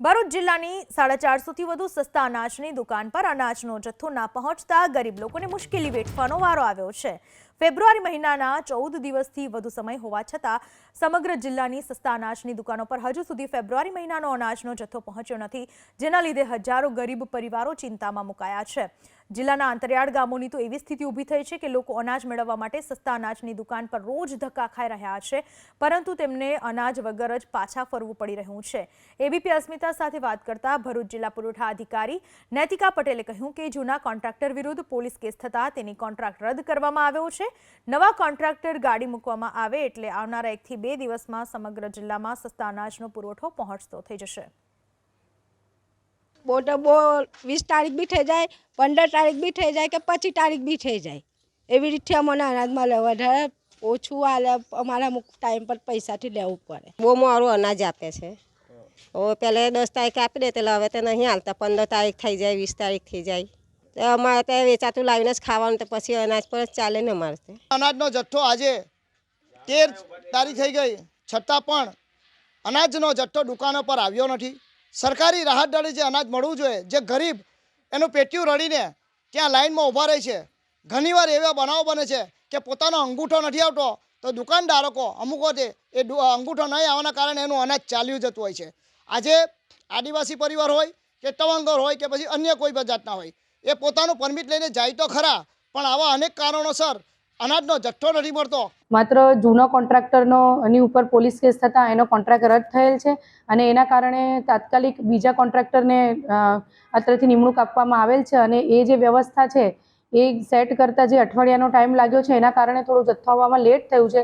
ભરૂચ જિલ્લાની સાડા ચારસોથી વધુ સસ્તા અનાજની દુકાન પર અનાજનો જથ્થો ના પહોંચતા ગરીબ લોકોને મુશ્કેલી વેઠવાનો વારો આવ્યો છે. ફેબ્રુઆરી મહિનાના ચૌદ દિવસથી વધુ સમય હોવા છતાં સમગ્ર જિલ્લાની સસ્તા અનાજની દુકાનો પર હજુ સુધી ફેબ્રુઆરી મહિનાનો અનાજનો જથ્થો પહોંચ્યો નથી, જેના લીધે હજારો ગરીબ પરિવારો ચિંતામાં મુકાયા છે. જિલ્લાના અંતરિયાળ ગામોની તો એવી સ્થિતિ ઊભી થઈ છે કે લોકો અનાજ મેળવવા માટે સસ્તા અનાજની દુકાન પર રોજ ધક્કા ખાઈ રહ્યા છે, પરંતુ તેમને અનાજ વગર જ પાછા ફરવું પડી રહ્યું છે. એબીપી અસ્મિતા સાથે વાત કરતા ભરૂચ જિલ્લા પુરવઠા અધિકારી નૈતિકા પટેલે કહ્યું કે જૂના કોન્ટ્રાક્ટર વિરુદ્ધ પોલીસ કેસ થતાં તેની કોન્ટ્રાક્ટ રદ કરવામાં આવ્યો છે. નવા કોન્ટ્રાક્ટર ગાડી મૂકવામાં આવે એટલે આવનારા એકથી બે દિવસમાં સમગ્ર જિલ્લામાં સસ્તા અનાજનો પુરવઠો પહોંચતો થઈ જશે. બોટ બો વીસ તારીખ બી થઈ જાય પંદર તારીખ બી થઈ જાય કે પચીસ તારીખ બી થઈ જાય. એવી રીતે અમને અનાજમાં લેવા વધારે ઓછું આલે અમારે અમુક ટાઈમ પર પૈસાથી લેવું પડે. બહુ મારું અનાજ આપે છે. ઓ પહેલે દસ તારીખ આપી દે એટલે હવે તો નહીં હાલતા. પંદર તારીખ થઈ જાય વીસ તારીખ થઈ જાય. તો અમારે ત્યાં વેચાતું લાવીને જ ખાવાનું તો પછી અનાજ પર જ ચાલે ને અમારે અનાજનો જથ્થો આજે તેર તારીખ થઈ ગઈ. છતાં પણ અનાજનો જથ્થો દુકાનો પર આવ્યો નથી. સરકારી રાહત દળે જે અનાજ મળવું જોઈએ, જે ગરીબ એનું પેટીયું રડીને ત્યાં લાઇનમાં ઊભા રહે છે. ઘણીવાર એવા બનાવો બને છે કે પોતાનો અંગૂઠો નથી આવતો, તો દુકાનદારકો અમુક વખતે એ અંગૂઠો નહીં આવવાના કારણે એનું અનાજ ચાલ્યું જતું હોય છે. આજે આદિવાસી પરિવાર હોય કે તવંગર હોય કે પછી અન્ય કોઈ પણ જાતના હોય, એ પોતાનું પરમિટ લઈને જાય તો ખરા, પણ આવા અનેક કારણોસર અનાજનો જથ્થો નથી મળતો. માત્ર જૂનો કોન્ટ્રાક્ટરનો એની ઉપર પોલીસ કેસ થતાં એનો કોન્ટ્રાક્ટ રદ થયેલ છે અને એના કારણે તાત્કાલિક બીજા કોન્ટ્રાક્ટરને અત્રેથી નિમણૂક આપવામાં આવેલ છે અને એ જે વ્યવસ્થા છે એ સેટ કરતાં જે અઠવાડિયાનો ટાઈમ લાગ્યો છે એના કારણે થોડું જથ્થો આવવામાં લેટ થયું છે.